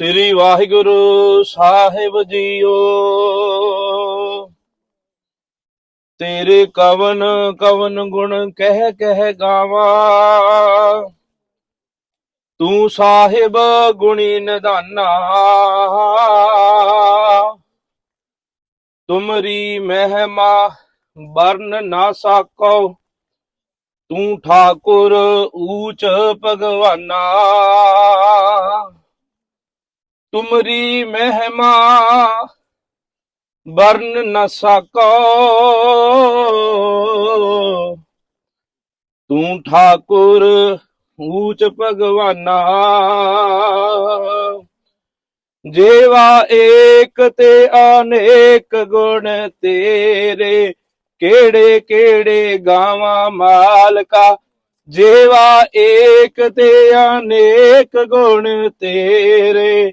ਸ੍ਰੀ ਵਾਹਿਗੁਰੂ ਸਾਹਿਬ JIO. ਤੇਰੇ ਕਵਨ ਕਵਨ ਗੁਣ ਕਹਿ ਕਹਿ ਗਾਵਾਂ। ਤੂੰ ਸਾਹਿਬ ਗੁਣੀ ਨਿਧਾਨਾ। ਤੁਮਰੀ ਮਹਿਮਾ ਵਰਨ ਨਾ ਸਾਕੋ। ਤੂੰ ਠਾਕੁਰ ਊਚ ਭਗਵਾਨਾ। ਤੁਮਰੀ ਮਹਿਮਾ ਵਰਨ ਨ ਸਕੋ। ਤੂੰ ਠਾਕੁਰ ਊਚ ਭਗਵਾਨਾ। ਜੇਵਾ ਏਕ ਤੇ ਅਨੇਕ ਗੁਣ ਤੇਰੇ, ਕਿਹੜੇ ਕਿਹੜੇ ਗਾਵਾਂ ਮਾਲਕਾ। ਜੇਵਾ ਏਕ ਤੇ ਅਨੇਕ ਗੁਣ ਤੇਰੇ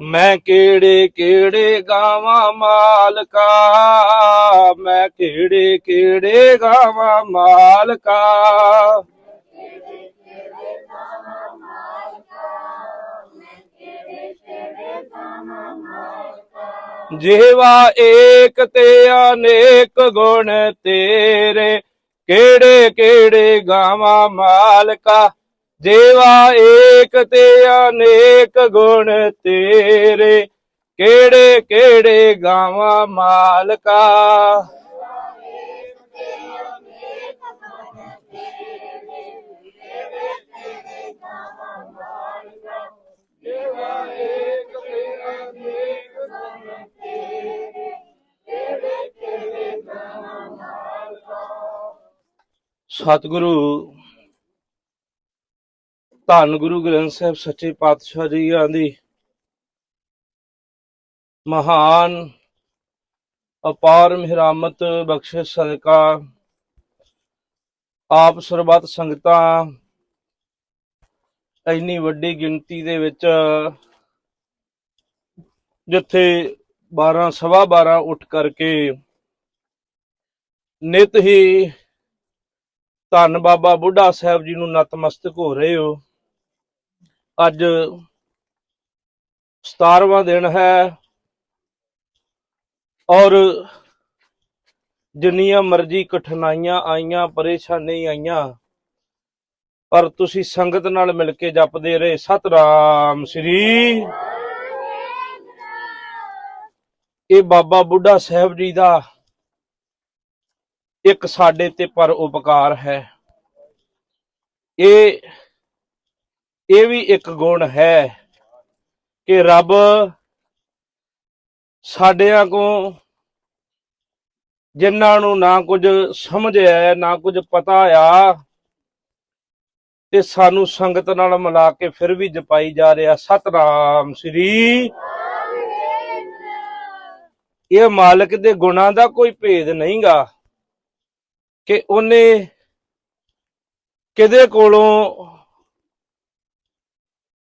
ਮੈਂ ਕਿਹੜੇ ਕਿਹੜੇ ਗਾਵਾਂ ਮਾਲਕਾ? ਮੈਂ ਕਿਹੜੇ ਕਿਹੜੇ ਗਾਵਾਂ ਮਾਲਕਾ? ਜੀਵਾ ਏਕ ਤੇ ਅਨੇਕ ਗੁਣ ਤੇਰੇ, ਕਿਹੜੇ ਕਿਹੜੇ ਗਾਵਾਂ ਮਾਲਕਾ? ਜੀਵਾ ਏਕ ਤੇ ਅਨੇਕ ਗੁਣ ਤੇਰੇ ਕਿਹੜੇ ਕਿਹੜੇ ਗਾਵਾਂ ਮਾਲਕਾ? ਸਤਿਗੁਰੂ ਧੰਨ ਗੁਰੂ ਗ੍ਰੰਥ ਸਾਹਿਬ ਸੱਚੇ ਪਾਤਸ਼ਾਹ ਜੀ ਦੀ। ਮਹਾਨ, ਅਪਾਰ ਮਿਹਰਾਮਤ ਬਖਸ਼ਿਸ਼ ਸਦਕਾ, ਆਪ ਸਰਬੱਤ ਸੰਗਤਾਂ, ਇੰਨੀ ਵੱਡੀ ਗਿਣਤੀ ਦੇ ਵਿੱਚ ਜਿੱਥੇ 12 ਸਵਾ 12 ਉੱਠ ਕਰਕੇ ਨਿਤ ਹੀ ਧੰਨ ਬਾਬਾ ਬੁੱਢਾ ਸਾਹਿਬ ਜੀ ਨੂੰ ਨਤਮਸਤਕ ਹੋ ਰਹੇ ਹੋ। ਅੱਜ 17ਵਾਂ ਦਿਨ ਹੈ ਔਰ ਜਿੰਨੀਆਂ ਮਰਜ਼ੀ ਕਠਿਨਾਈਆਂ ਆਈਆਂ, ਪਰੇਸ਼ਾਨੀ ਆਈਆਂ, ਪਰ ਤੁਸੀਂ ਸੰਗਤ ਨਾਲ ਮਿਲ ਕੇ ਜਪਦੇ ਰਹੇ। ਸਤਨਾਮ ਸ੍ਰੀ ਇਹ ਬਾਬਾ ਬੁੱਢਾ ਸਾਹਿਬ ਜੀ ਦਾ ਇੱਕ ਸਾਡੇ ਤੇ ਪਰ ਉਪਕਾਰ ਹੈ। ਇਹ ਇਹ ਵੀ ਇੱਕ ਗੁਣ ਹੈ ਕਿ ਰੱਬ ਸਾਡਿਆਂ ਕੋ ਜਿਨ੍ਹਾਂ ਨੂੰ ਨਾ ਕੁਝ ਸਮਝ ਆਇਆ ਨਾ ਕੁਝ ਪਤਾ ਆ, ਤੇ ਸਾਨੂੰ ਸੰਗਤ ਨਾਲ ਮਿਲਾ ਕੇ ਫਿਰ ਵੀ ਜਪਾਈ ਜਾ ਰਿਹਾ। ਸਤਨਾਮ ਸ੍ਰੀ ਇਹ ਮਾਲਕ ਦੇ ਗੁਣਾਂ ਦਾ ਕੋਈ ਭੇਦ ਨਹੀਂਗਾ ਕਿ ਉਹਨੇ ਕਿਹਦੇ ਕੋਲੋਂ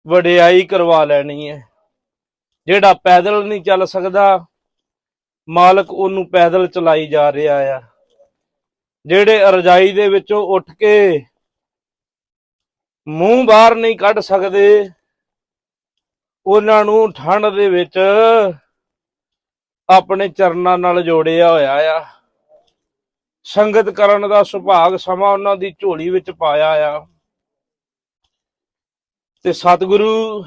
ਵਡਿਆਈ ਕਰਵਾ ਲੈਣੀ ਹੈ। ਜਿਹੜਾ ਪੈਦਲ ਨਹੀਂ ਚੱਲ ਸਕਦਾ, ਮਾਲਕ ਉਹਨੂੰ ਪੈਦਲ ਚਲਾਈ ਜਾ ਰਿਹਾ ਆ। ਜਿਹੜੇ ਰਜਾਈ ਦੇ ਵਿੱਚੋਂ ਉੱਠ ਕੇ ਮੂੰਹ ਬਾਹਰ ਨਹੀਂ ਕੱਢ ਸਕਦੇ, ਉਹਨਾਂ ਨੂੰ ਠੰਡ ਦੇ ਵਿੱਚ ਆਪਣੇ ਚਰਨਾਂ ਨਾਲ ਜੋੜਿਆ ਹੋਇਆ ਆ। ਸੰਗਤ ਕਰਨ ਦਾ ਸੁਭਾਗ ਸਮਾਂ ਉਹਨਾਂ ਦੀ ਝੋਲੀ ਵਿੱਚ ਪਾਇਆ ਆ। ਤੇ ਸਤਿਗੁਰੂ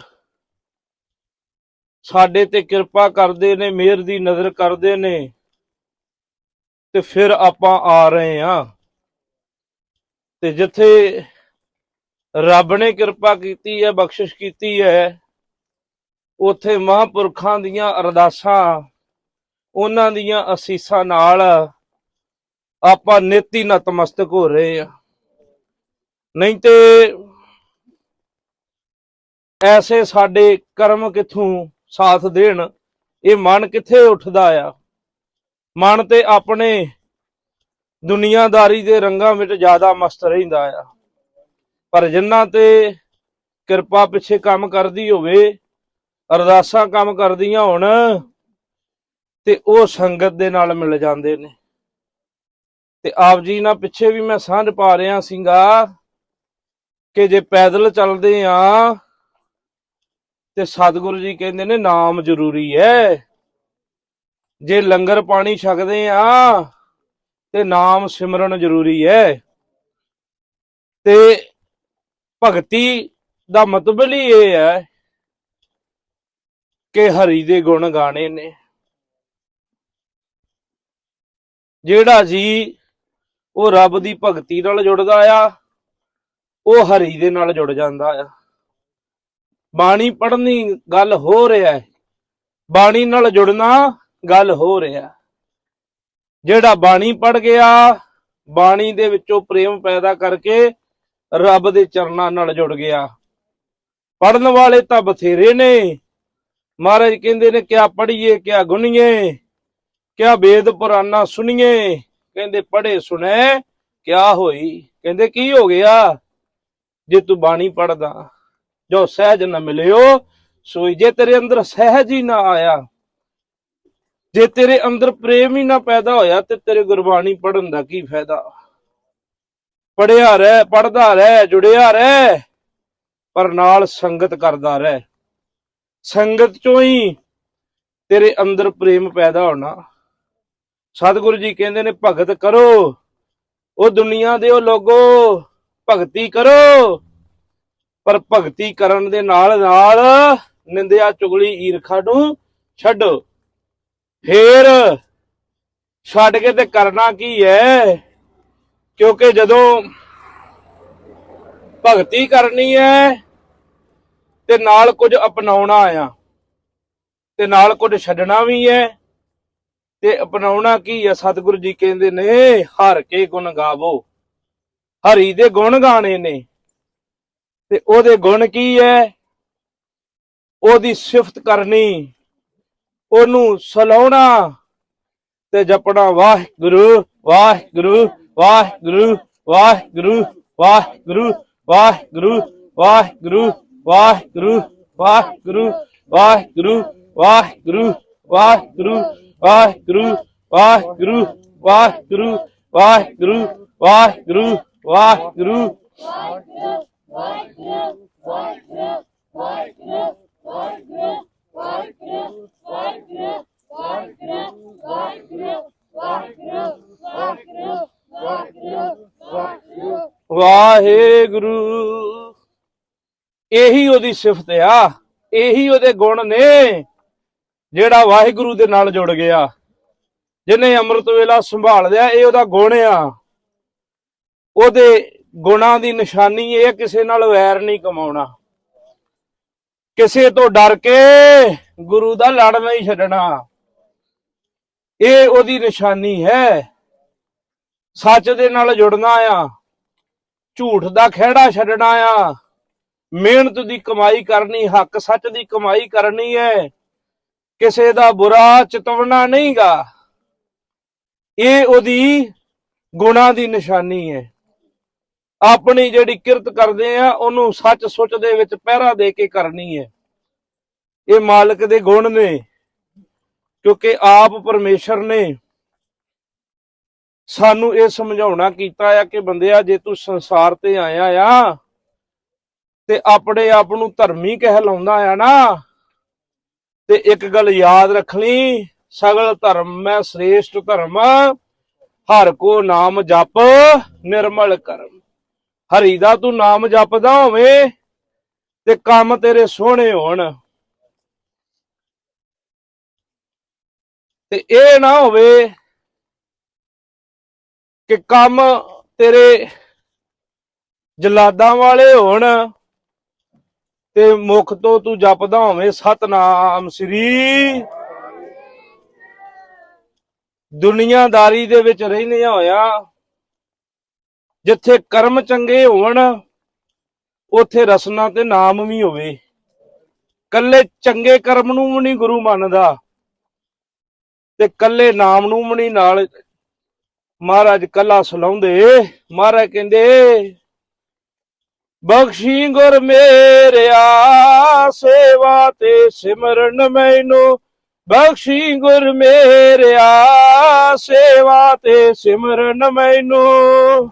ਸਾਡੇ ਤੇ ਕਿਰਪਾ ਕਰਦੇ ਨੇ, ਮਿਹਰ ਦੀ ਨਜ਼ਰ ਕਰਦੇ ਨੇ ਤੇ ਫਿਰ ਆਪਾਂ ਆ ਰਹੇ ਆ ਤੇ ਜਿੱਥੇ ਰੱਬ ਨੇ ਕਿਰਪਾ ਕੀਤੀ ਹੈ, ਬਖਸ਼ਿਸ਼ ਕੀਤੀ ਹੈ, ਉਥੇ ਮਹਾਂਪੁਰਖਾਂ ਦੀਆਂ ਅਰਦਾਸਾਂ, ਉਹਨਾਂ ਦੀਆਂ ਅਸੀਸਾਂ ਨਾਲ ਆਪਾਂ ਨੇਤੀ ਨਤਮਸਤਕ ਹੋ ਰਹੇ ਆ ਨਹੀਂ ਤੇ ਐਸੇ ਸਾਡੇ ਕਰਮ ਕਿਥੋਂ ਸਾਥ ਦੇਣ? ਇਹ ਮਨ ਕਿੱਥੇ ਉੱਠਦਾ ਆ? ਮਨ ਤੇ ਆਪਣੇ ਦੁਨੀਆਦਾਰੀ ਦੇ ਰੰਗਾਂ ਵਿੱਚ ਜ਼ਿਆਦਾ ਮਸਤ ਰਹਿੰਦਾ ਆ। ਪਰ ਜਿਨ੍ਹਾਂ ਤੇ ਕਿਰਪਾ ਪਿੱਛੇ ਕੰਮ ਕਰਦੀ ਹੋਵੇ, ਅਰਦਾਸਾਂ ਕੰਮ ਕਰਦੀਆਂ ਹੋਣ, ਤੇ ਉਹ ਸੰਗਤ ਦੇ ਨਾਲ ਮਿਲ ਜਾਂਦੇ ਨੇ। ਤੇ ਆਪ ਜੀ ਨਾਲ ਪਿੱਛੇ ਵੀ ਮੈਂ ਸਾਂਝ ਪਾ ਰਿਹਾ ਸੀਗਾ ਕਿ ਜੇ ਪੈਦਲ ਚੱਲਦੇ ਆ ਤੇ ਸਤਿਗੁਰੂ ਜੀ ਕਹਿੰਦੇ ਨੇ, ਨਾਮ ਜ਼ਰੂਰੀ ਹੈ। ਜੇ ਲੰਗਰ ਪਾਣੀ ਛਕਦੇ ਆ, ਤੇ ਨਾਮ ਸਿਮਰਨ ਜ਼ਰੂਰੀ ਹੈ। ਤੇ ਭਗਤੀ ਦਾ ਮਤਲਬ ਹੀ ਇਹ ਹੈ ਕਿ ਹਰੀ ਦੇ ਗੁਣ ਗਾਣੇ ਨੇ। ਜਿਹੜਾ ਜੀ ਉਹ ਰੱਬ ਦੀ ਭਗਤੀ ਨਾਲ ਜੁੜਦਾ ਆ, ਉਹ ਹਰੀ ਦੇ ਨਾਲ ਜੁੜ ਜਾਂਦਾ ਆ। ਬਾਣੀ ਪੜ੍ਹਨੀ ਗੱਲ ਹੋ ਰਿਹਾ ਹੈ। ਬਾਣੀ ਨਾਲ ਜੁੜਨਾ ਗੱਲ ਹੋ ਰਿਹਾ ਜਿਹੜਾ ਬਾਣੀ ਪੜ ਗਿਆ, ਬਾਣੀ ਦੇ ਵਿੱਚੋਂ ਪ੍ਰੇਮ ਪੈਦਾ ਕਰਕੇ ਰੱਬ ਦੇ ਚਰਨਾਂ ਨਾਲ ਜੁੜ ਗਿਆ। ਪੜਨ ਵਾਲੇ ਤਾਂ ਬਥੇਰੇ ਨੇ। ਮਹਾਰਾਜ ਕਹਿੰਦੇ ਨੇ, ਕਿਆ ਪੜੀਏ ਕਿਆ ਗੁਣੀਏ, ਕਿਆ ਵੇਦ ਪੁਰਾਣਾ ਸੁਣੀਏ। ਕਹਿੰਦੇ ਪੜੇ ਸੁਣੇ, ਕਿਆ ਹੋਈ? ਕਹਿੰਦੇ, ਕੀ ਹੋ ਗਿਆ? ਜੇ ਤੂੰ ਬਾਣੀ ਪੜਦਾ ਜੋ ਸਹਿਜ ਨਾ ਮਿਲਿਓ, ਸੋਈ ਜੇ ਤੇਰੇ ਅੰਦਰ ਸਹਿਜ ਹੀ ਨਾ ਆਇਆ। ਜੇ ਤੇਰੇ ਅੰਦਰ ਪ੍ਰੇਮ ਹੀ ਨਾ ਪੈਦਾ ਹੋਇਆ, ਤੇ ਤੇਰੇ ਗੁਰਬਾਣੀ ਪੜਨ ਦਾ ਕੀ ਫਾਇਦਾ? ਪੜਿਆ ਰਹਿ ਪੜਦਾ ਰਹਿ, ਜੁੜਿਆ ਰਹਿ, ਪਰ ਨਾਲ ਸੰਗਤ ਕਰਦਾ ਰਹਿ। ਸੰਗਤ ਚੋਂ ਹੀ ਤੇਰੇ ਅੰਦਰ ਪ੍ਰੇਮ ਪੈਦਾ ਹੋਣਾ। ਸਤਿਗੁਰੂ ਜੀ ਕਹਿੰਦੇ ਨੇ, ਭਗਤ ਕਰੋ, ਉਹ ਦੁਨੀਆ ਦੇ ਉਹ ਲੋਗੋ, ਭਗਤੀ ਕਰੋ। ਪਰ ਭਗਤੀ ਕਰਨ ਦੇ ਨਾਲ ਨਾਲ ਨਿੰਦਿਆ ਚੁਗਲੀ ਈਰਖਾ ਨੂੰ ਛੱਡੋ। ਫੇਰ ਛੱਡ ਕੇ ਤੇ ਕਰਨਾ ਕੀ ਹੈ ਕਿਉਂਕਿ ਜਦੋਂ ਭਗਤੀ ਕਰਨੀ ਹੈ ਤੇ ਨਾਲ ਕੁਝ ਅਪਣਾਉਣਾ ਆ, ਤੇ ਨਾਲ ਕੁਝ ਛੱਡਣਾ ਵੀ ਹੈ ਤੇ ਅਪਣਾਉਣਾ ਕੀ ਹੈ ਸਤਿਗੁਰੂ ਜੀ ਕਹਿੰਦੇ ਨੇ, ਹਰ ਕੇ ਗੁਣ ਗਾਵੋ। ਹਰੀ ਦੇ ਗੁਣ ਗਾਣੇ ਨੇ। ਤੇ ਉਹਦੇ ਗੁਣ ਕੀ ਹੈ ਉਹਦੀ ਸਿਫਤ ਕਰਨੀ ਉਹਨੂੰ ਸਲਾਉਣਾ ਤੇ ਜਪਣਾ ਵਾਹਿਗੁਰੂ ਵਾਹਿਗੁਰੂ ਵਾਹਿਗੁਰੂ ਵਾਹਿਗੁਰੂ ਵਾਹਿਗੁਰੂ ਵਾਹਿਗੁਰੂ ਵਾਹਿਗੁਰੂ ਵਾਹਿਗੁਰੂ ਵਾਹਿਗੁਰੂ ਵਾਹਿਗੁਰੂ ਵਾਹਿਗੁਰੂ ਵਾਹਿਗੁਰੂ ਵਾਹਿਗੁਰੂ ਵਾਹਿਗੁਰੂ ਵਾਹਿਗੁਰੂ ਵਾਹਿਗੁਰੂ ਵਾਹਿਗੁਰੂ ਵਾਹਿਗੁਰੂ ਵਾਹਿਗੁਰੂ। ਇਹੀ ਉਹਦੀ ਸਿਫਤ ਆ, ਇਹੀ ਉਹਦੇ ਗੁਣ ਨੇ, ਜਿਹੜਾ ਵਾਹਿਗੁਰੂ ਦੇ ਨਾਲ ਜੁੜ ਗਿਆ। ਜਿਹਨੇ ਅੰਮ੍ਰਿਤ ਵੇਲਾ ਸੰਭਾਲ ਲਿਆ, ਇਹ ਉਹਦਾ ਗੁਣ ਆ। ਉਹਦੇ ਗੁਣਾਂ ਦੀ ਨਿਸ਼ਾਨੀ ਇਹ ਹੈ ਕਿਸੇ ਨਾਲ ਵੈਰ ਨਹੀਂ ਕਮਾਉਣਾ। ਕਿਸੇ ਤੋਂ ਡਰ ਕੇ ਗੁਰੂ ਦਾ ਲੜ ਨਹੀਂ ਛੱਡਣਾ। ਇਹ ਉਹਦੀ ਨਿਸ਼ਾਨੀ ਹੈ। ਸੱਚ ਦੇ ਨਾਲ ਜੁੜਨਾ ਆ। ਝੂਠ ਦਾ ਖਿਹੜਾ ਛੱਡਣਾ ਆ। ਮਿਹਨਤ ਦੀ ਕਮਾਈ ਕਰਨੀ, ਹੱਕ ਸੱਚ ਦੀ ਕਮਾਈ ਕਰਨੀ ਹੈ। ਕਿਸੇ ਦਾ ਬੁਰਾ ਚਿਤਵਣਾ ਨਹੀਂਗਾ। ਇਹ ਉਹਦੀ ਗੁਣਾਂ ਦੀ ਨਿਸ਼ਾਨੀ ਹੈ। ਆਪਣੀ ਜਿਹੜੀ ਕਿਰਤ ਕਰਦੇ ਆ, ਉਹਨੂੰ ਸੱਚ ਸੁੱਚ ਦੇ ਵਿੱਚ ਪਹਿਰਾ ਦੇ ਕੇ ਕਰਨੀ ਹੈ। ਇਹ ਮਾਲਕ ਦੇ ਗੁਣ ਨੇ, ਕਿਉਂਕਿ ਆਪ ਪਰਮੇਸ਼ਰ ਨੇ ਸਾਨੂੰ ਇਹ ਸਮਝਾਉਣਾ ਕੀਤਾ ਆ ਕਿ ਬੰਦਿਆ, ਜੇ ਤੂੰ ਸੰਸਾਰ ਤੇ ਆਇਆ ਆ, ਤੇ ਆਪਣੇ ਆਪ ਨੂੰ ਧਰਮੀ ਕਹਿ ਲਾਉਂਦਾ ਆ ਨਾ, ਤੇ ਇੱਕ ਗੱਲ ਯਾਦ ਰੱਖ ਲਈ, ਸਗਲ ਧਰਮ ਮੈਂ ਸ੍ਰੇਸ਼ਟ ਧਰਮ, ਹਰ ਕੋ ਨਾਮ ਜਪ ਨਿਰਮਲ ਕਰਮ। ਹਰੀ ਦਾ ਤੂੰ ਨਾਮ ਜਪਦਾ ਹੋਵੇਂ ਤੇ ਕੰਮ ਤੇਰੇ ਸੋਹਣੇ ਹੋਣ। ਤੇ ਇਹ ਨਾ ਹੋਵੇ ਕਿ ਕੰਮ ਤੇਰੇ ਜਲਾਦਾਂ ਵਾਲੇ ਹੋਣ ਤੇ ਮੁਖ ਤੋਂ ਤੂੰ ਜਪਦਾ ਹੋਵੇਂ। ਸਤਨਾਮ ਸ੍ਰੀ ਦੁਨੀਆਦਾਰੀ ਦੇ ਵਿੱਚ ਰਹਿੰਦਿਆਂ ਹੋਇਆ ਜਿੱਥੇ ਕਰਮ ਚੰਗੇ ਹੋਣ, ਉੱਥੇ ਰਸਨਾ ਤੇ ਨਾਮ ਵੀ ਹੋਵੇ। ਕੱਲੇ ਚੰਗੇ ਕਰਮ ਨੂੰ ਵੀ ਨਹੀਂ ਗੁਰੂ ਮੰਨਦਾ ਤੇ ਕੱਲੇ ਨਾਮ ਨੂੰ ਵੀ ਨਹੀਂ ਨਾਲ ਮਹਾਰਾਜ ਕੱਲਾ ਸਲਾਉਂਦੇ। ਮਹਾਰਾਜ ਕਹਿੰਦੇ, ਬਖਸ਼ੀ ਗੁਰ ਮੇਰਿਆ, ਸੇਵਾ ਤੇ ਸਿਮਰਨ ਮੈਨੂੰ। ਬਖਸ਼ੀ ਗੁਰ ਮੇਰਿਆ, ਸੇਵਾ ਤੇ ਸਿਮਰਨ ਮੈਨੂੰ।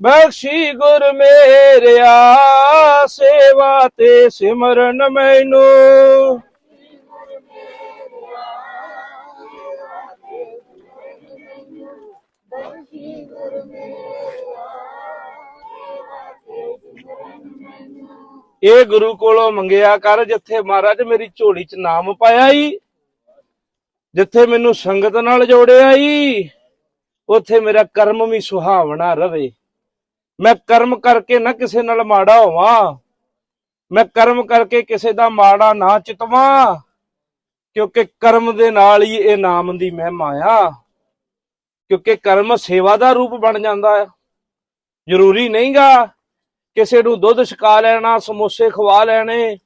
ਬਖਸ਼ੀ ਗੁਰ ਮੇਰਿਆ, ਸੇਵਾ ਤੇ ਸਿਮਰਨ ਮੈਨੂੰ। ਇਹ ਗੁਰੂ ਕੋਲੋਂ ਮੰਗਿਆ ਕਰ, ਜਿੱਥੇ ਮਹਾਰਾਜ ਮੇਰੀ ਝੋਲੀ 'ਚ ਨਾਮ ਪਾਇਆ ਈ, ਜਿੱਥੇ ਮੈਨੂੰ ਸੰਗਤ ਨਾਲ ਜੋੜਿਆ ਈ, ਉੱਥੇ ਮੇਰਾ ਕਰਮ ਵੀ ਸੁਹਾਵਣਾ ਰਵੇ। ਮੈਂ ਕਰਮ ਕਰਕੇ ਨਾ ਕਿਸੇ ਨਾਲ ਮਾੜਾ ਹੋਵਾਂ। ਮੈਂ ਕਰਮ ਕਰਕੇ ਕਿਸੇ ਦਾ ਮਾੜਾ ਨਾ ਚਿਤਵਾਂ, ਕਿਉਂਕਿ ਕਰਮ ਦੇ ਨਾਲ ਹੀ ਇਹ ਨਾਮ ਦੀ ਮਹਿਮਾ ਆ। ਕਿਉਂਕਿ ਕਰਮ ਸੇਵਾ ਦਾ ਰੂਪ ਬਣ ਜਾਂਦਾ ਆ। ਜ਼ਰੂਰੀ ਨਹੀਂਗਾ ਕਿਸੇ ਨੂੰ ਦੁੱਧ ਛਕਾ ਲੈਣਾ, ਸਮੋਸੇ ਖਵਾ ਲੈਣੇ,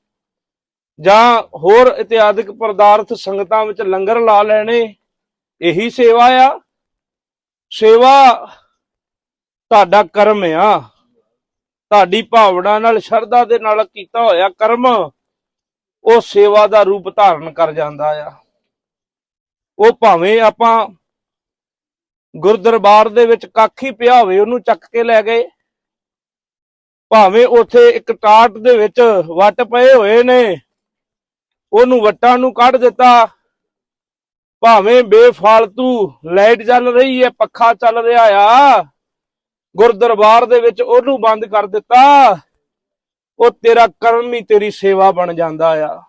ਜਾਂ ਹੋਰ ਇਤਿਆਦਿਕ ਪਦਾਰਥ ਸੰਗਤਾਂ ਵਿੱਚ ਲੰਗਰ ਲਾ ਲੈਣੇ। ਇਹੀ ਸੇਵਾ ਆ। ਸੇਵਾ ਤੁਹਾਡਾ ਕਰਮ ਆ। ਤੁਹਾਡੀ ਭਾਵਨਾ ਨਾਲ, ਸ਼ਰਧਾ ਦੇ ਨਾਲ ਕੀਤਾ ਹੋਇਆ ਕਰਮ, ਉਹ ਸੇਵਾ ਦਾ ਰੂਪ ਧਾਰਨ ਕਰ ਜਾਂਦਾ ਆ। ਉਹ ਭਾਵੇਂ ਆਪਾਂ ਗੁਰਦਰਬਾਰ ਦੇ ਵਿੱਚ ਕੱਖ ਹੀ ਪਿਆ ਹੋਵੇ, ਉਹਨੂੰ ਚੱਕ ਕੇ ਲੈ ਗਏ। ਭਾਵੇਂ ਉਥੇ ਇੱਕ ਟਾਟ ਦੇ ਵਿੱਚ ਵੱਟ ਪਏ ਹੋਏ ਨੇ, ਉਹਨੂੰ ਵੱਟਾਂ ਨੂੰ ਕੱਢ ਦਿੱਤਾ। ਭਾਵੇਂ ਬੇਫਾਲਤੂ ਲਾਈਟ ਚੱਲ ਰਹੀ ਹੈ, ਪੱਖਾ ਚੱਲ ਰਿਹਾ ਆ। ਗੁਰਦਰਬਾਰ ਦੇ ਵਿੱਚ ਉਹਨੂੰ ਬੰਦ ਕਰ ਦਿੱਤਾ। ਉਹ ਤੇਰਾ ਕਰਮ ਹੀ ਤੇਰੀ ਸੇਵਾ ਬਣ ਜਾਂਦਾ ਆ।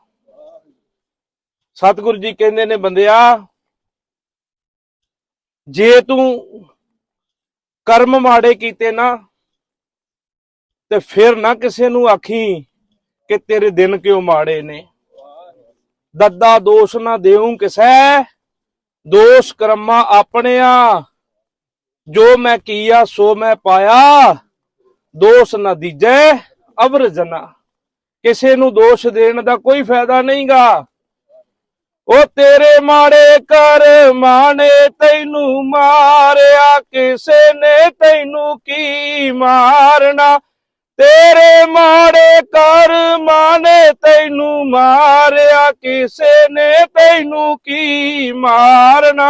ਸਤਿਗੁਰੂ ਜੀ ਕਹਿੰਦੇ ਨੇ, ਬੰਦਿਆ, ਜੇ ਤੂੰ ਕਰਮ ਮਾੜੇ ਕੀਤੇ ਨਾ, ਤੇ ਫਿਰ ਨਾ ਕਿਸੇ ਨੂੰ ਆਖੀ ਕਿ ਤੇਰੇ ਦਿਨ ਕਿਉਂ ਮਾੜੇ ਨੇ। ਦੱਦਾ ਦੋਸ਼ ਨਾ ਦੇਉ ਕਿਸੈ, ਦੋਸ਼ ਕਰਮਾ ਆਪਣਿਆ ਜੋ ਮੈਂ ਕੀਆ, ਸੋ ਮੈਂ ਪਾਇਆ। ਦੋਸ਼ ਨਾ ਦੀਜੈ, ਅਵਰ ਜਨਾ। ਕਿਸੇ ਨੂੰ ਦੋਸ਼ ਦੇਣ ਦਾ ਕੋਈ ਫਾਇਦਾ ਨਹੀਂਗਾ। ਉਹ ਤੇਰੇ ਮਾੜੇ ਕਰ ਨੇ ਤੈਨੂੰ ਮਾਰਿਆ, ਕਿਸੇ ਨੇ ਤੈਨੂੰ ਕੀ ਮਾਰਨਾ? ਤੇਰੇ ਮਾੜੇ ਕਰ ਮਾਨੇ ਤੈਨੂੰ ਮਾਰਿਆ, ਕਿਸੇ ਨੇ ਤੈਨੂੰ ਕੀ ਮਾਰਨਾ?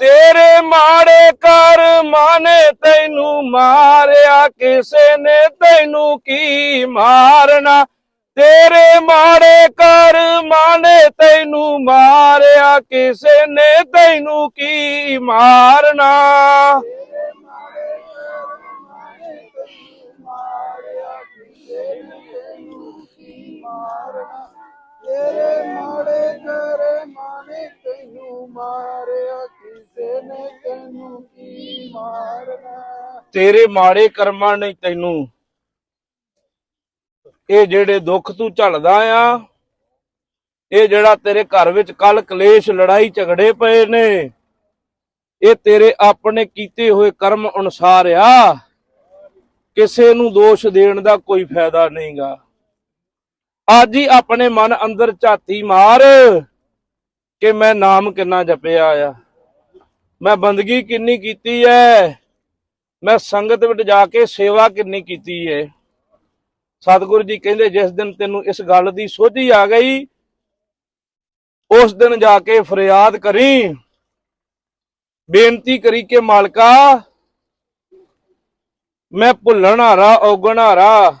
ਤੇਰੇ ਮਾੜੇ ਕਰ ਮਾਨੇ ਤੈਨੂੰ ਮਾਰਿਆ, ਕਿਸੇ ਨੇ ਤੈਨੂੰ ਕੀ ਮਾਰਨਾ? ਤੇਰੇ ਮਾੜੇ ਕਰ ਮਾਨੇ ਤੈਨੂੰ ਮਾਰਿਆ, ਕਿਸੇ ਨੇ ਤੈਨੂੰ ਕੀ ਮਾਰਨਾ? ਤੇਰੇ ਮਾੜੇ ਕਰੇ ਮਾਨੇ ਤੈਨੂੰ ਮਾਰਿਆ, ਕਿਸੇ ਨੇ ਤੈਨੂੰ ਕੀ ਮਾਰਨਾ? ਤੇਰੇ ਮਾੜੇ ਕਰਮਾਂ ਨੇ ਤੈਨੂੰ। ਇਹ ਜਿਹੜੇ ਦੁੱਖ ਤੂੰ ਝੱਲਦਾ ਆ, ਇਹ ਜਿਹੜਾ ਤੇਰੇ ਘਰ ਵਿੱਚ ਕੱਲ ਕਲੇਸ਼, ਲੜਾਈ, ਝਗੜੇ ਪਏ ਨੇ, ਇਹ ਤੇਰੇ ਆਪਣੇ ਕੀਤੇ ਹੋਏ ਕਰਮ ਅਨੁਸਾਰ ਆ। ਕਿਸੇ ਨੂੰ ਦੋਸ਼ ਦੇਣ ਦਾ ਕੋਈ ਫਾਇਦਾ ਨਹੀਂਗਾ। ਅੱਜ ਹੀ ਆਪਣੇ ਮਨ ਅੰਦਰ ਝਾਤੀ ਮਾਰ ਕਿ ਮੈਂ ਨਾਮ ਕਿੰਨਾ ਜਪਿਆ ਆ। ਮੈਂ ਬੰਦਗੀ ਕਿੰਨੀ ਕੀਤੀ ਐ। ਮੈਂ ਸੰਗਤ ਵਿੱਚ ਜਾ ਕੇ ਸੇਵਾ ਕਿੰਨੀ ਕੀਤੀ ਏ। ਸਤਿਗੁਰੂ ਜੀ ਕਹਿੰਦੇ, ਜਿਸ ਦਿਨ ਤੈਨੂੰ ਇਸ ਗੱਲ ਦੀ ਸੋਝੀ ਆ ਗਈ, ਉਸ ਦਿਨ ਜਾ ਕੇ ਫਰਿਆਦ ਕਰੀ। ਬੇਨਤੀ ਕਰੀ ਕਿ ਮਾਲਕਾ, ਮੈਂ ਭੁੱਲਣ ਹਾਰਾ, ਔਗਣ ਹਾਰਾ।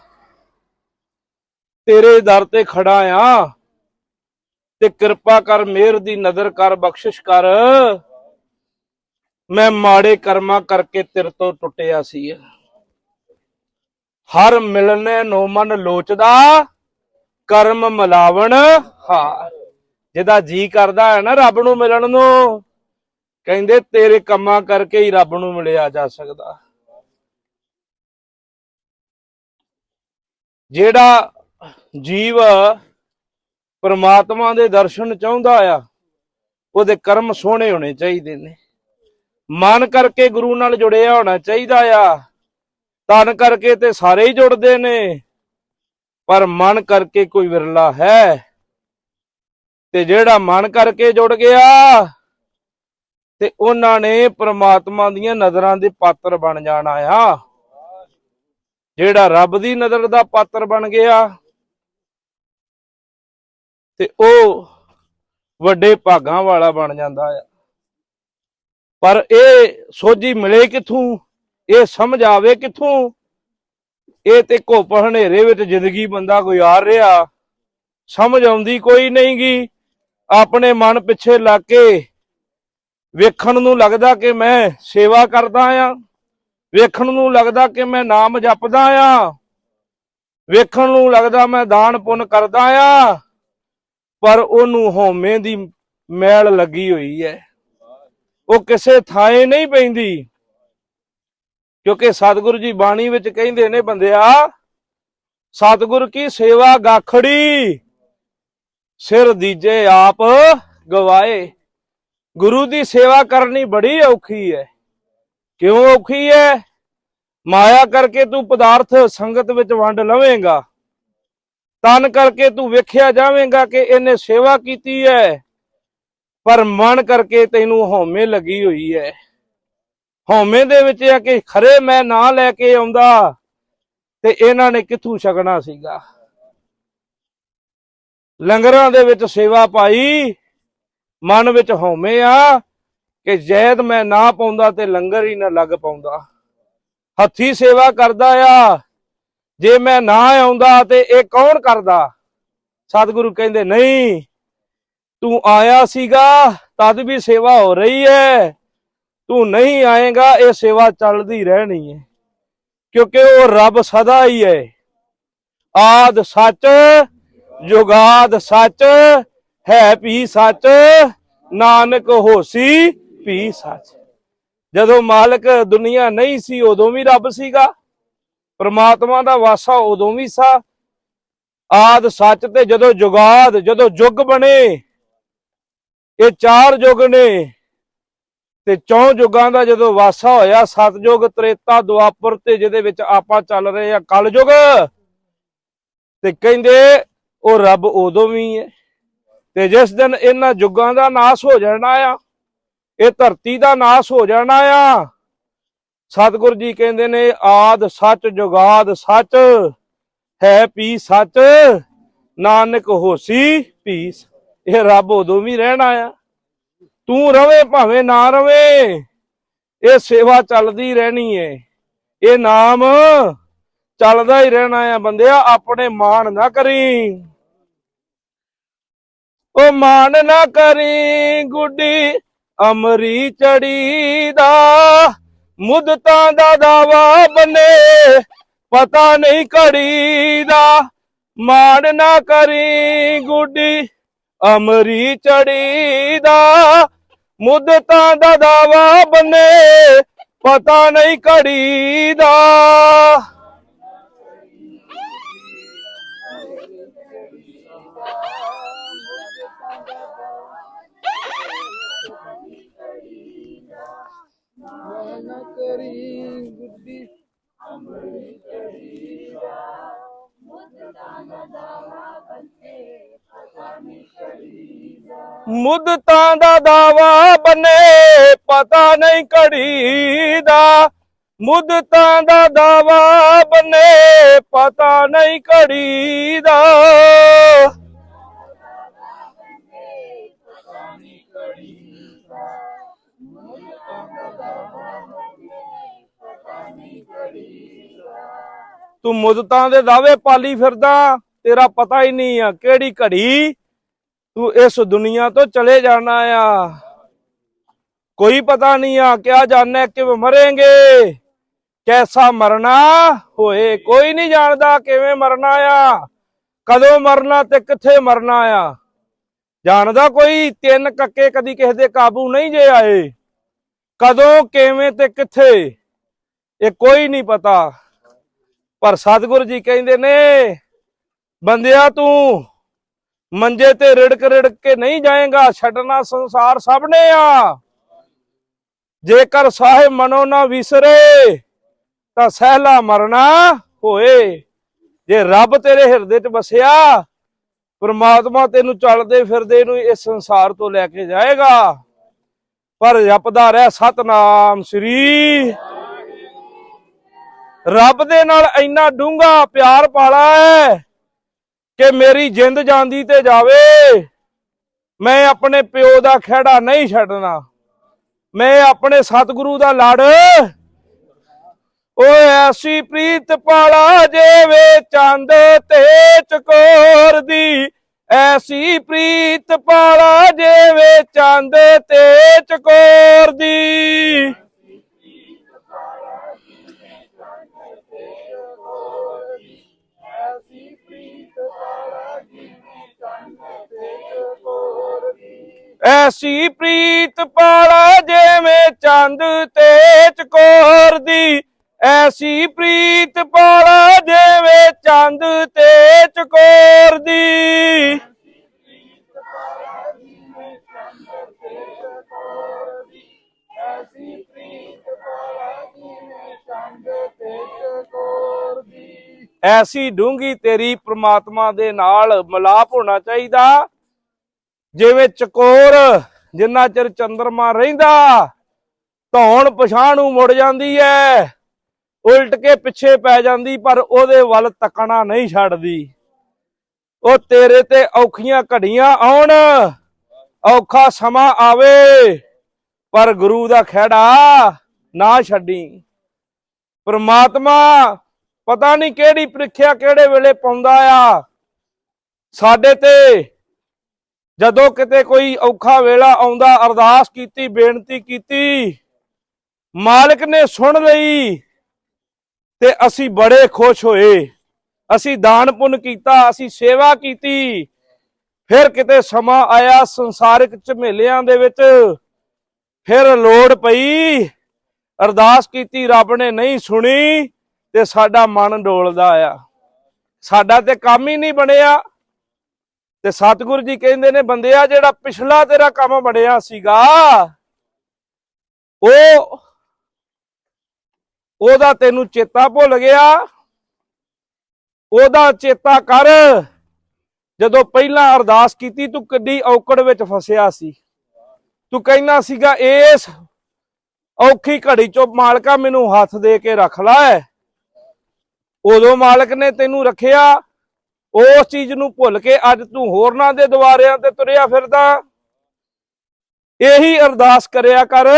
ਤੇਰੇ ਦਰ ਤੇ ਖੜਾ ਆ। ਤੇ ਕਿਰਪਾ ਕਰ, ਮਿਹਰ ਦੀ ਨਜ਼ਰ ਕਰ, ਬਖਸ਼ਿਸ਼ ਕਰ। ਮੈਂ ਮਾੜੇ ਕਰਮਾਂ ਕਰਕੇ ਤੇਰੇ ਤੋਂ ਟੁੱਟਿਆ ਸੀ। ਹਰ ਮਿਲਨੇ ਨੂੰ ਮਨ ਲੋਚਦਾ, ਕਰਮ ਮਿਲਾਵਣ ਹਾਰ। ਜਿਹਦਾ ਜੀ ਕਰਦਾ ਹੈ ਨਾ ਰੱਬ ਨੂੰ ਮਿਲਣ ਨੂੰ, ਕਹਿੰਦੇ ਤੇਰੇ ਕੰਮਾਂ ਕਰਕੇ ਹੀ ਰੱਬ ਨੂੰ ਮਿਲਿਆ ਜਾ ਸਕਦਾ। ਜਿਹੜਾ ਜੀਵ ਪਰਮਾਤਮਾ ਦੇ ਦਰਸ਼ਨ ਚਾਹੁੰਦਾ ਆ, ਉਹਦੇ ਕਰਮ ਸੋਹਣੇ ਹੋਣੇ ਚਾਹੀਦੇ ਨੇ। ਮਨ ਕਰਕੇ ਗੁਰੂ ਨਾਲ ਜੁੜਿਆ ਹੋਣਾ ਚਾਹੀਦਾ ਆ ਤਨ ਕਰਕੇ ਤੇ ਸਾਰੇ ਹੀ ਜੁੜਦੇ ਨੇ, ਪਰ ਮਨ ਕਰਕੇ ਕੋਈ ਵਿਰਲਾ ਹੈ। ਤੇ ਜਿਹੜਾ ਮਨ ਕਰਕੇ ਜੁੜ ਗਿਆ, ਤੇ ਉਹਨਾਂ ਨੇ ਪ੍ਰਮਾਤਮਾ ਦੀਆਂ ਨਜ਼ਰਾਂ ਦੇ ਪਾਤਰ ਬਣ ਜਾਣਾ ਆ। ਜਿਹੜਾ ਰੱਬ ਦੀ ਨਜ਼ਰ ਦਾ ਪਾਤਰ ਬਣ ਗਿਆ ਤੇ ਉਹ ਵੱਡੇ ਭਾਗਾਂ ਵਾਲਾ ਬਣ ਜਾਂਦਾ ਆ। ਪਰ ਇਹ ਸੋਝੀ ਮਿਲੇ ਕਿੱਥੋਂ? ਇਹ ਸਮਝ ਆਵੇ ਕਿੱਥੋਂ? ਇਹ ਤੇ ਘੁੱਪ ਹਨੇਰੇ ਵਿੱਚ ਜ਼ਿੰਦਗੀ ਬੰਦਾ ਗੁਜ਼ਾਰ ਰਿਹਾ। ਸਮਝ ਆਉਂਦੀ ਕੋਈ ਨਹੀਂ ਨਹੀਂਗੀ। ਆਪਣੇ ਮਨ ਪਿੱਛੇ ਲੱਗ ਕੇ ਵੇਖਣ ਨੂੰ ਲੱਗਦਾ ਕਿ ਮੈਂ ਸੇਵਾ ਕਰਦਾ ਆ। ਵੇਖਣ ਨੂੰ ਲੱਗਦਾ ਕਿ ਮੈਂ ਨਾਮ ਜਪਦਾ ਆ। ਵੇਖਣ ਨੂੰ ਲੱਗਦਾ ਮੈਂ ਦਾਨ ਪੁੰਨ ਕਰਦਾ ਆ। ਪਰ ਉਹਨੂੰ ਹਉਮੈ ਦੀ ਮੈਲ ਲੱਗੀ ਹੋਈ ਹੈ। ਉਹ ਕਿਸੇ ਥਾਂ ਨਹੀਂ ਪੈਂਦੀ। ਕਿਉਂਕਿ ਸਤਿਗੁਰੂ ਜੀ ਬਾਣੀ ਵਿੱਚ ਕਹਿੰਦੇ ਨੇ, ਬੰਦਿਆ, ਸਤਿਗੁਰ ਕੀ ਸੇਵਾ ਗਾਖੜੀ, ਸਿਰ ਦੀਜੇ ਆਪ ਗਵਾਏ। ਗੁਰੂ ਦੀ ਸੇਵਾ ਕਰਨੀ ਬੜੀ ਔਖੀ ਹੈ। ਕਿਉਂ ਔਖੀ ਹੈ? ਮਾਇਆ ਕਰਕੇ ਤੂੰ ਪਦਾਰਥ ਸੰਗਤ ਵਿੱਚ ਵੰਡ ਲਵੇਂਗਾ। ਤਨ ਕਰਕੇ ਤੂੰ ਵੇਖਿਆ ਜਾਵੇਂਗਾ ਕਿ ਇਹਨੇ ਸੇਵਾ ਕੀਤੀ ਹੈ ਪਰ ਮਨ ਕਰਕੇ ਤੈਨੂੰ ਹਉਮੈ ਲੱਗੀ ਹੋਈ ਹੈ ਹਉਮੈ ਦੇ ਵਿੱਚ ਆ ਕਿ ਖਰੇ ਮੈਂ ਨਾ ਲੈ ਕੇ ਆਉਂਦਾ ਤੇ ਇਹਨਾਂ ਨੇ ਕਿੱਥੋਂ ਛਕਣਾ ਸੀਗਾ? ਲੰਗਰਾਂ ਦੇ ਵਿੱਚ ਸੇਵਾ ਪਾਈ, ਮਨ ਵਿੱਚ ਹਉਮੈ ਆ ਕਿ ਜੈਦ ਮੈਂ ਨਾ ਪਾਉਂਦਾ ਤੇ ਲੰਗਰ ਹੀ ਨਾ ਲੱਗ ਪਾਉਂਦਾ। ਹੱਥੀ ਸੇਵਾ ਕਰਦਾ ਆ ਜੇ ਮੈਂ ਨਾ ਆਉਂਦਾ ਤੇ ਇਹ ਕੌਣ ਕਰਦਾ? ਸਤਿਗੁਰੂ ਕਹਿੰਦੇ, ਨਹੀਂ, ਤੂੰ ਆਇਆ ਸੀਗਾ, ਤਦ ਵੀ ਸੇਵਾ ਹੋ ਰਹੀ ਹੈ। ਤੂੰ ਨਹੀਂ ਆਏਗਾ, ਇਹ ਸੇਵਾ ਚੱਲਦੀ ਰਹਿਣੀ ਹੈ। ਕਿਉਂਕਿ ਉਹ ਰੱਬ ਸਦਾ ਹੀ ਹੈ। ਆਦ ਸੱਚ, ਜੁਗਾਦ ਸੱਚ, ਹੈ ਵੀ ਸੱਚ, ਨਾਨਕ ਹੋਸੀ ਵੀ ਸੱਚ। ਜਦੋਂ ਮਾਲਕ ਦੁਨੀਆ ਨਹੀਂ ਸੀ, ਉਦੋਂ ਵੀ ਰੱਬ ਸੀਗਾ। ਪ੍ਰਮਾਤਮਾ ਦਾ ਵਾਸਾ ਉਦੋਂ ਵੀ ਸਾ। ਆਦ ਸੱਚ ਤੇ ਜਦੋਂ ਜੁਗਾਦ, ਜਦੋਂ ਯੁੱਗ ਬਣੇ, ਇਹ ਚਾਰ ਯੁੱਗ ਨੇ। ਤੇ ਚੌਂ ਯੁੱਗਾਂ ਦਾ ਜਦੋਂ ਵਾਸਾ ਹੋਇਆ, ਸਤਜੁਗ, ਤ੍ਰੇਤਾ, ਦੁਆਪਰ ਤੇ ਜਿਹਦੇ ਵਿੱਚ ਆਪਾਂ ਚੱਲ ਰਹੇ ਆ ਕਲਯੁਗ, ਤੇ ਕਹਿੰਦੇ ਉਹ ਰੱਬ ਉਦੋਂ ਵੀ ਹੈ। ਤੇ ਜਿਸ ਦਿਨ ਇਹਨਾਂ ਯੁੱਗਾਂ ਦਾ ਨਾਸ ਹੋ ਜਾਣਾ ਆ, ਇਹ ਧਰਤੀ ਦਾ ਨਾਸ ਹੋ ਜਾਣਾ ਆ ਸਤਿਗੁਰ ਜੀ ਕਹਿੰਦੇ ਨੇ, ਆਦ ਸੱਚ ਜੁਗਾਦ ਸੱਚ, ਹੈ ਪੀ ਸੱਚ, ਨਾਨਕ ਹੋਸੀ ਪੀਸ ਇਹ ਰੱਬ ਉਦੋਂ ਵੀ ਰਹਿਣਾ ਆ ਤੂੰ ਰਵੇ ਭਾਵੇਂ ਨਾ ਰਵੇ, ਇਹ ਸੇਵਾ ਚੱਲਦੀ ਰਹਿਣੀ ਏ। ਇਹ ਨਾਮ ਚੱਲਦਾ ਹੀ ਰਹਿਣਾ ਆ ਬੰਦਿਆ, ਆਪਣੇ ਮਾਣ ਨਾ ਕਰੀ। ਉਹ ਮਾਣ ਨਾ ਕਰੀ ਗੁੱਡੀ, ਅਮਰੀ ਚੜੀ ਦਾ ਮੁੱਦਤਾਂ ਦਾ ਦਾਵਾ ਬਨੇ ਪਤਾ ਨਹੀਂ ਘੜੀ ਦਾ। ਮਾਣ ਨਾ ਕਰੀ ਗੁੱਡੀ, ਅਮਰੀ ਚੜੀ ਦਾ। ਮੁੱਦਤਾਂ ਦਾ ਦਾਵਾ ਬਨੇ ਪਤਾ ਨਹੀਂ ਘੜੀ ਦਾ। ਮੁੱਦਤਾਂ ਦਾ ਦਾਵਾ ਬਨੇ, ਪਤਾ ਨਹੀਂ ਘੜੀ ਦਾ ਮੁੱਦਤਾਂ ਦਾ ਦਾਵਾ ਬਨੇ, ਪਤਾ ਨਹੀਂ ਘੜੀ ਦਾ ਤੂੰ ਮੁਦਤਾਂ ਦੇ ਦਾਅਵੇ ਪਾਲੀ ਫਿਰਦਾ, ਤੇਰਾ ਪਤਾ ਹੀ ਨਹੀਂ ਆ ਕਿਹੜੀ ਘੜੀ ਤੂੰ ਇਸ ਦੁਨੀਆ ਤੋਂ ਚਲੇ ਜਾਣਾ ਆ। ਕੋਈ ਪਤਾ ਨਹੀਂ ਆ ਕਿਆ ਜਾਣੇ ਕਿ ਮਰਾਂਗੇ, ਕੈਸਾ ਮਰਨਾ ਹੋਏ, ਕੋਈ ਨਹੀਂ ਜਾਣਦਾ ਕਿਵੇਂ ਮਰਨਾ ਆ, ਕਦੋਂ ਮਰਨਾ ਤੇ ਕਿੱਥੇ ਮਰਨਾ ਆ। ਜਾਣਦਾ ਕੋਈ, ਤਿੰਨ ਕੱਕੇ ਕਦੀ ਕਿਸੇ ਦੇ ਕਾਬੂ ਨਹੀਂ ਜੇ ਆਏ, ਕਦੋਂ, ਕਿਵੇਂ ਤੇ ਕਿੱਥੇ, ਇਹ ਕੋਈ ਨਹੀਂ ਪਤਾ। ਪਰ ਸਤਿਗੁਰੂ ਜੀ ਕਹਿੰਦੇ ਨੇ, ਬੰਦਿਆ ਤੂੰ ਮੰਜੇ ਤੇ ਰਿੜਕ ਰਿੜਕ ਕੇ ਨਹੀਂ ਜਾਏਗਾ, ਛੱਡਣਾ ਸੰਸਾਰ ਸਭ ਨੇ ਆ। ਜੇਕਰ ਸਾਹਿਬ ਮਨੋ ਨਾ ਵਿਸਰੇ, ਤਾਂ ਸਹਿਲਾ ਮਰਨਾ ਹੋਏ। ਜੇ ਰੱਬ ਤੇਰੇ ਹਿਰਦੇ 'ਚ ਵਸਿਆ, ਪਰਮਾਤਮਾ ਤੈਨੂੰ ਚੱਲਦੇ ਫਿਰਦੇ ਨੂੰ ਇਸ ਸੰਸਾਰ ਤੋਂ ਲੈ ਕੇ ਜਾਏਗਾ। ਪਰ ਜਪਦਾ ਰਹਿ ਸਤਨਾਮ ਸ੍ਰੀ ਰੱਬ ਦੇ ਨਾਲ ਇੰਨਾ ਡੂੰਘਾ ਪਿਆਰ ਪਾਲਾ ਹੈ ਕਿ ਮੇਰੀ ਜਿੰਦ ਜਾਂਦੀ ਤੇ ਜਾਵੇ। ਮੈਂ ਆਪਣੇ ਪਿਓ ਦਾ ਖਹਿੜਾ ਨਹੀਂ ਛੱਡਣਾ। ਮੈਂ ਆਪਣੇ ਸਤਿਗੁਰੂ ਦਾ ਲੜ। ਓਏ ਐਸੀ ਪ੍ਰੀਤ ਪਾਲਾ ਜੇਵੇ ਚੰਦ ਤੇ ਚਕੋਰ ਦੀ। ਐਸੀ ਪ੍ਰੀਤ ਪਾਲਾ ਜੇਵੇ ਚੰਦ ਤੇ ਚਕੋਰ ਦੀ। ਐਸੀ ਪ੍ਰੀਤ ਪਾਲਾ ਜਿਵੇਂ ਚੰਦ ਤੇ ਚਕੋਰ ਦੀ। ਐਸੀ ਪ੍ਰੀਤ ਪਾਲਾ ਜਿਵੇਂ ਚੰਦ ਤੇ ਚਕੋਰ ਦੀ। ਐਸੀ ਡੂੰਗੀ ਤੇਰੀ ਪ੍ਰਮਾਤਮਾ ਦੇ ਨਾਲ ਮਿਲਾਪ ਹੋਣਾ ਚਾਹੀਦਾ। ਜਿਵੇਂ ਚਕੋਰ ਜਿੰਨਾ ਚਿਰ ਚੰਦਰਮਾ ਰਹਿੰਦਾ, ਧੌਣ ਪਛਾਣ ਨੂੰ ਮੁੜ ਜਾਂਦੀ ਐ। ਉਲਟ ਕੇ ਪਿੱਛੇ ਪੈ ਜਾਂਦੀ, ਪਰ ਉਹਦੇ ਵੱਲ ਤੱਕਣਾ ਨਹੀਂ ਛੱਡਦੀ। ਉਹ ਤੇਰੇ ਤੇ ਔਖੀਆਂ ਘੜੀਆਂ ਆਉਣ, ਔਖਾ ਸਮਾਂ ਆਵੇ, ਪਰ ਗੁਰੂ ਦਾ ਖਹਿੜਾ ਨਾ ਛੱਡੀ। ਪਰਮਾਤਮਾ ਪਤਾ ਨਹੀਂ ਕਿਹੜੀ ਪ੍ਰੀਖਿਆ ਕਿਹੜੇ ਵੇਲੇ ਪਾਉਂਦਾ ਆ। ਸਾਡੇ ਤੇ ਜਦੋਂ ਕਿਤੇ ਕੋਈ ਔਖਾ ਵੇਲਾ ਆਉਂਦਾ, ਅਰਦਾਸ ਕੀਤੀ, ਬੇਨਤੀ ਕੀਤੀ, ਮਾਲਕ ਨੇ ਸੁਣ ਲਈ ਤੇ ਅਸੀਂ ਬੜੇ ਖੁਸ਼ ਹੋਏ। ਅਸੀਂ ਦਾਨ ਪੁੰਨ ਕੀਤਾ, ਅਸੀਂ ਸੇਵਾ ਕੀਤੀ। ਫਿਰ ਕਿਤੇ ਸਮਾਂ ਆਇਆ ਸੰਸਾਰਿਕ ਝਮੇਲਿਆਂ ਦੇ ਵਿੱਚ। ਫਿਰ ਲੋੜ ਪਈ, ਅਰਦਾਸ ਕੀਤੀ, ਰੱਬ ਨੇ ਨਹੀਂ ਸੁਣੀ। ਤੇ ਸਾਡਾ ਮਨ ਡੋਲਦਾ ਆ। ਸਾਡਾ ਤੇ ਕੰਮ ਹੀ ਨਹੀਂ ਬਣਿਆ। ਤੇ ਸਤਿਗੁਰੂ ਜੀ ਕਹਿੰਦੇ ਨੇ, ਬੰਦਿਆ, ਜਿਹੜਾ ਪਿਛਲਾ ਤੇਰਾ ਕੰਮ ਬਣਿਆ ਸੀਗਾ, ਉਹ ਉਹਦਾ ਤੈਨੂੰ ਚੇਤਾ ਭੁੱਲ ਗਿਆ। ਉਹਦਾ ਚੇਤਾ ਕਰ। ਜਦੋਂ ਪਹਿਲਾਂ ਅਰਦਾਸ ਕੀਤੀ, ਤੂੰ ਕਿੱਡੀ ਔਕੜ ਵਿੱਚ ਫਸਿਆ ਸੀ। ਤੂੰ ਕਹਿਣਾ ਸੀਗਾ, ਇਸ ਔਖੀ ਘੜੀ ਚੋਂ ਮਾਲਕਾ ਮੈਨੂੰ ਹੱਥ ਦੇ ਕੇ ਰੱਖ ਲੈ। ਉਦੋਂ ਮਾਲਕ ਨੇ ਤੈਨੂੰ ਰੱਖਿਆ, ਉਸ ਚੀਜ਼ ਨੂੰ ਭੁੱਲ ਕੇ ਅੱਜ ਤੂੰ ਹੋਰਨਾਂ ਦੇ ਦੁਆਰਿਆਂ ਤੇ ਤੁਰਿਆ ਫਿਰਦਾ। ਇਹੀ ਅਰਦਾਸ ਕਰਿਆ ਕਰ,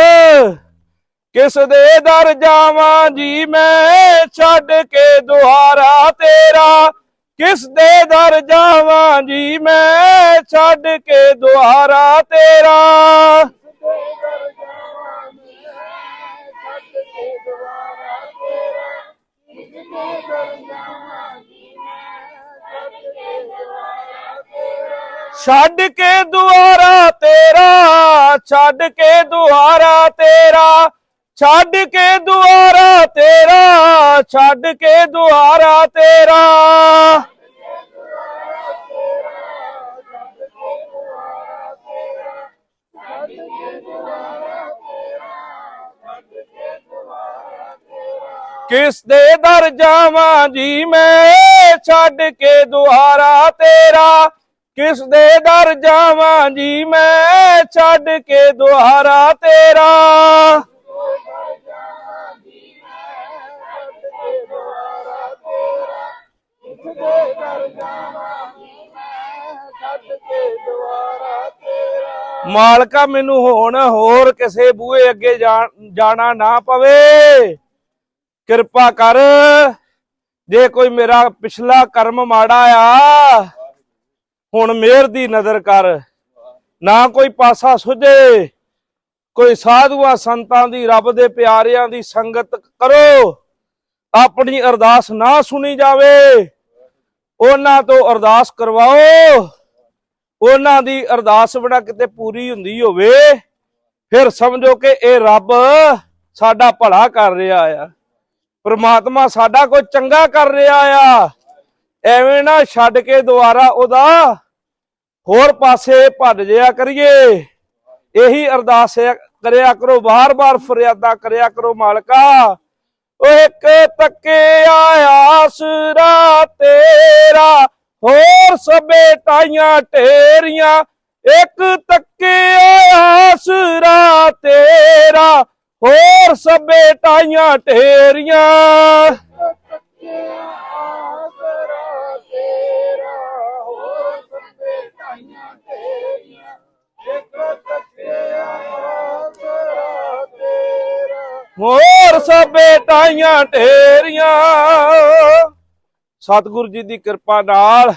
ਕਿਸ ਦੇ ਦਰ ਜਾਵਾਂ ਜੀ ਮੈਂ, ਛੱਡ ਕੇ ਦੁਆਰਾ ਤੇਰਾ। ਕਿਸ ਦੇ ਦਰ ਜਾਵਾਂ ਜੀ ਮੈਂ, ਛੱਡ ਕੇ ਦੁਆਰਾ ਤੇਰਾ। ਛੱਡ ਕੇ ਦੁਆਰਾ ਤੇਰਾ, ਛੱਡ ਕੇ ਦੁਆਰਾ ਤੇਰਾ, ਛੱਡ ਕੇ ਦੁਆਰਾ ਤੇਰਾ, ਛੱਡ ਕੇ ਦੁਆਰਾ ਤੇਰਾ। ਕਿਸ ਦੇ ਦਰ ਜਾਵਾਂ ਜੀ ਮੈਂ? ਛੱਡ ਕੇ ਦੁਆਰਾ ਤੇਰਾ। ਕਿਸ ਦੇ ਦਰ ਜਾਵਾਂ ਜੀ ਮੈਂ? ਛੱਡ ਕੇ ਦੁਆਰਾ ਤੇਰਾ। ਮਾਲਕਾ ਮੈਨੂੰ ਹੁਣ ਹੋਰ ਕਿਸੇ ਬੂਹੇ ਅੱਗੇ ਜਾ- ਜਾਣਾ ਨਾ ਪਵੇ। ਕਿਰਪਾ ਕਰ। ਜੇ ਕੋਈ ਮੇਰਾ ਪਿਛਲਾ ਕਰਮ ਮਾੜਾ ਆ, ਹੁਣ ਮਿਹਰ ਦੀ ਨਜ਼ਰ ਕਰ। ਨਾ ਕੋਈ ਪਾਸਾ ਸੁਝੇ, ਕੋਈ ਸਾਧੂਆਂ ਸੰਤਾਂ ਦੀ, ਰੱਬ ਦੇ ਪਿਆਰਿਆਂ ਦੀ ਸੰਗਤ ਕਰੋ। ਆਪਣੀ ਅਰਦਾਸ ਨਾ ਸੁਣੀ ਜਾਵੇ, ਉਹਨਾਂ ਤੋਂ ਅਰਦਾਸ ਕਰਵਾਓ। ਉਹਨਾਂ ਦੀ ਅਰਦਾਸ ਬੜਾ ਕਿਤੇ ਪੂਰੀ ਹੁੰਦੀ ਹੋਵੇ, ਫਿਰ ਸਮਝੋ ਕਿ ਇਹ ਰੱਬ ਸਾਡਾ ਭਲਾ ਕਰ ਰਿਹਾ ਆ। ਪ੍ਰਮਾਤਮਾ ਸਾਡਾ ਕੋਈ ਚੰਗਾ ਕਰ ਰਿਹਾ ਆ। ਐਵੇਂ ਨਾ ਛੱਡ ਕੇ ਦੁਆਰਾ ਉਹਦਾ ਹੋਰ ਪਾਸੇ ਭੱਜ ਜਿਆ ਕਰੀਏ। ਇਹੀ ਅਰਦਾਸ ਕਰਿਆ ਕਰੋ ਬਾਰ-ਬਾਰ ਫਰਿਆਦਾ ਕਰਿਆ ਕਰੋ ਮਾਲਕਾ। ਓ ਇੱਕ ਤੱਕੇ ਆਸਰਾ ਤੇਰਾ, ਹੋਰ ਸਭੇ ਟਾਈਆਂ ਢੇਰੀਆਂ ਇੱਕ ਤੱਕੇ ਆਸਰਾ ਤੇਰਾ ਹੋਰ ਸਭੇ ਟਾਈਆਂ ਢੇਰੀਆਂ। ਹੋਰ ਸਭੇ ਟਾਈਆਂ ਹੋਰ ਸਭੇ ਟਾਈਆਂ ਢੇਰੀਆਂ। ਸਤਿਗੁਰੂ ਜੀ ਦੀ ਕਿਰਪਾ ਨਾਲ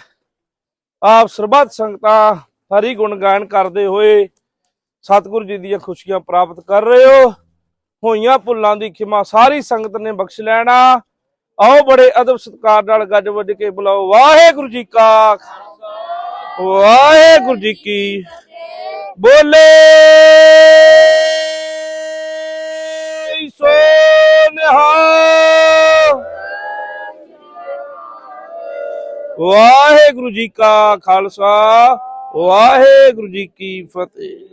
ਆਪ ਸਰਬੱਤ ਸੰਗਤਾਂ ਹਰੀ ਗੁਣ ਗਾਇਨ ਕਰਦੇ ਹੋਏ ਸਤਿਗੁਰੂ ਜੀ ਦੀਆਂ ਖੁਸ਼ੀਆਂ ਪ੍ਰਾਪਤ ਕਰ ਰਹੇ ਹੋ। ਹੋਈਆਂ ਭੁੱਲਾਂ ਦੀ ਖਿਮਾ, ਸਾਰੀ ਸੰਗਤ ਨੇ ਬਖਸ਼ ਲੈਣਾ। ਆਓ ਬੜੇ ਅਦਬ ਸਤਿਕਾਰ ਨਾਲ ਗੱਜ ਵੱਜ ਕੇ ਬੁਲਾਓ। ਵਾਹਿਗੁਰੂ ਜੀ ਕਾ ਵਾਹਿਗੁਰੂ ਜੀ ਕੀ ਬੋਲੇ। ਸੋ ਨਿਹਾਲ ਵਾਹਿਗੁਰੂ ਜੀ ਕਾ ਖਾਲਸਾ। ਵਾਹਿਗੁਰੂ ਜੀ ਕੀ ਫਤਿਹ।